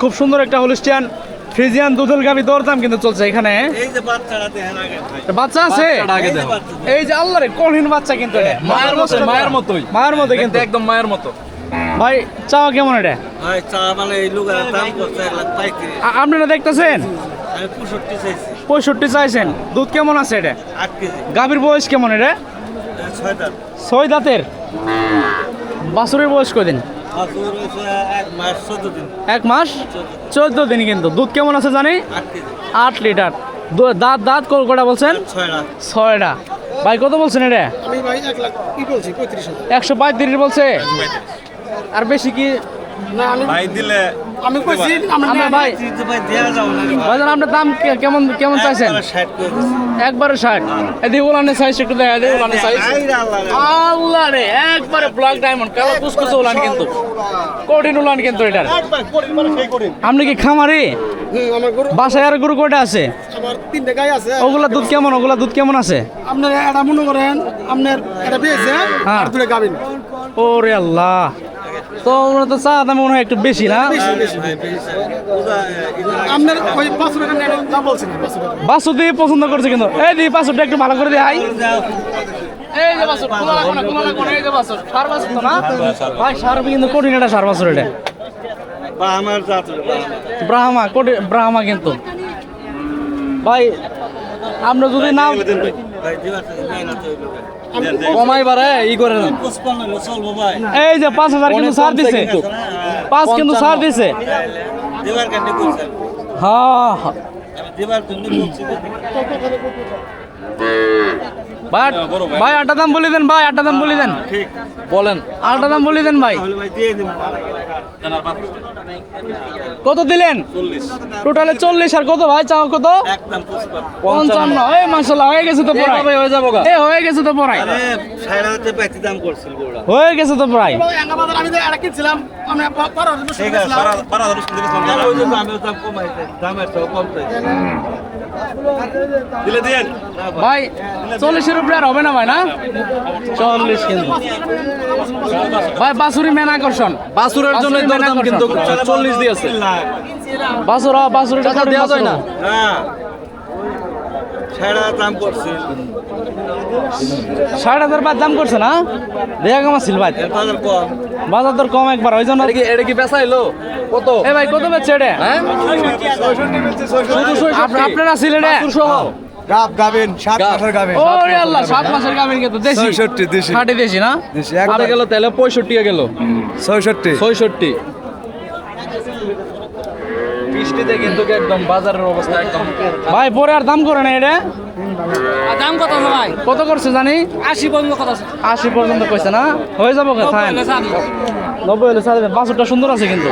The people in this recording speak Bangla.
খুব সুন্দর একটা হলিস্টিয়ান ফ্রিজিয়ান দুধেল গাবি দরদাম কিন্তু চলছে এখানে। এই যে বাচ্চারা দেখেন আগে বাচ্চা আছে? এই যে আল্লাহ রে কোনহীন বাচ্চা কিন্তু এটা। মায়ের মতো মায়ের মতোই। মায়ের মতো কিন্তু। একদম মায়ের মতো। ভাই চাওয়া কেমন এটা? ভাই চা মানে পাইকারি আপনারা দেখতেছেন? পঁয়ষট্টি চাইছি। পঁয়ষট্টি চাইছেন। দুধ কেমন আছে এটা? গাভীর বয়স কেমন এটা? ছয় দাঁতের? বাছুরের বয়স কদিন এক মাস চোদ্দ দিন। এক মাস চোদ্দ দিন কিন্তু। দুধ কেমন আছে জানি? আট লিটার। দু- দাঁত দাঁত কল- কটা বলছেন? ছয়টা। ভাই কত বলছেন এটা? একশো পঁয়ত্রিশ বলছে? আর বেশি কি ভাই দিলে আমি কইছি আমরা আমরা ভাই কিন্তু ভাই দেওয়া যাবে না রে ভাই। ভাইজান আপনার দাম কেমন কেমন চাইছেন? একবারে ষাট করে দিছি। একবারে ষাট। এদিকে উলানের সাইজ একটু দেখা এদিকে উলানের সাইজ আল্লাহ রে। একবারে ব্ল্যাক ডায়মন্ড কালো কুসকুসে উলান কিন্তু। কঠিন উলান কিন্তু এটার আপনি কি খামারি? বাসায় আর গরু কয়টা আছে? আমার তিনটে গাই আছে। ওগুলা দুধ কেমন? ওগুলা দুধ কেমন আছে? আপনার এটা মনে করেন আপনার এটা পেয়েছে হ্যাঁ। আর দুটো গাবিন ওরে আল্লাহ। তো ওরা তো চা দাম মনে হয় একটু বেশি না? আপনার ওই পাঁচশো টাকা দাম বলছেন পাঁচশো বাসু দিয়ে পছন্দ করছে কিন্তু। এই দি বাসুটা একটু ভালো করে দেখাই। যাও। এই যে বাসুর খোলা লাগবে না খোলা লাগবে না এই যে বাসুর। সার বাসুর তো না? ভাই সার কিন্তু কঠিন এটা সার বাসুর এটা। বা জাত রে, বা আমার। ব্রাহ্মা কোটি ব্রাহ্মা কিন্তু। ভাই আমরা যদি না কমাই ই করে না। এই যে পাঁচ হাজার কিন্তু সার দিছে। পাঁচ কিন্তু সার দিছে। হ্যাঁ ভাই আটটা দাম বলে দেন ভাই আটটা দাম বলে দেন। বলেন আটটা দাম বলে দেন ভাই। কত দিলেন? টোটালে চল্লিশ আর কত ভাই? চাও কত? পঞ্চান্ন। এই মাসাল্লাহ হয়ে গেছে তো পড়াই হয়ে যাব এ হয়ে গেছে তো পড়াই আরে সাড়ে হাতে পাইতে দাম হয়ে গেছে তো প্রায়। আমরা ঠিক আছে ভাই চল্লিশের উপরে আর হবে না ভাই না? চল্লিশ কিন্তু। ভাই বাসুরি মেন আকর্ষণ। বাসুরের জন্য কিন্তু চল্লিশ দিয়েছে। বাসুর বাসুরি টাকা দেওয়া যায় না হ্যাঁ সাড়ে হাজার দাম করছে ষাট হাজার বাদ দাম করছে না? দেখা কমাছিল ভাই? বাজার দর কম একবার ওই জন্য এটা কি এটা কি বেচাইলো কত? এ ভাই কত বেচছে এটা? হ্যাঁ? আপনারা গাব গাবেন সাত গাব। মাসের গাবেন। ওরে আল্লাহ সাত মাসের গাবেন কিন্তু দেশি। ছয়ষট্টি দেশি। খাটি দেশি না? দেশি আরে একবার গেল তাহলে পঁয়ষট্টি গেল। ছয়ষট্টি। ছয়ষট্টি। বৃষ্টিতে কিন্তু একদম বাজারের অবস্থা একদম ভাই পরে আর দাম করে না এটা? দাম কত না ভাই? কত করছে জানি? আশি পর্যন্ত কত আশি পর্যন্ত কইছে না? হয়ে যাব নব্বই হলে সাড়ে পাঁচশোটা সুন্দর আছে কিন্তু।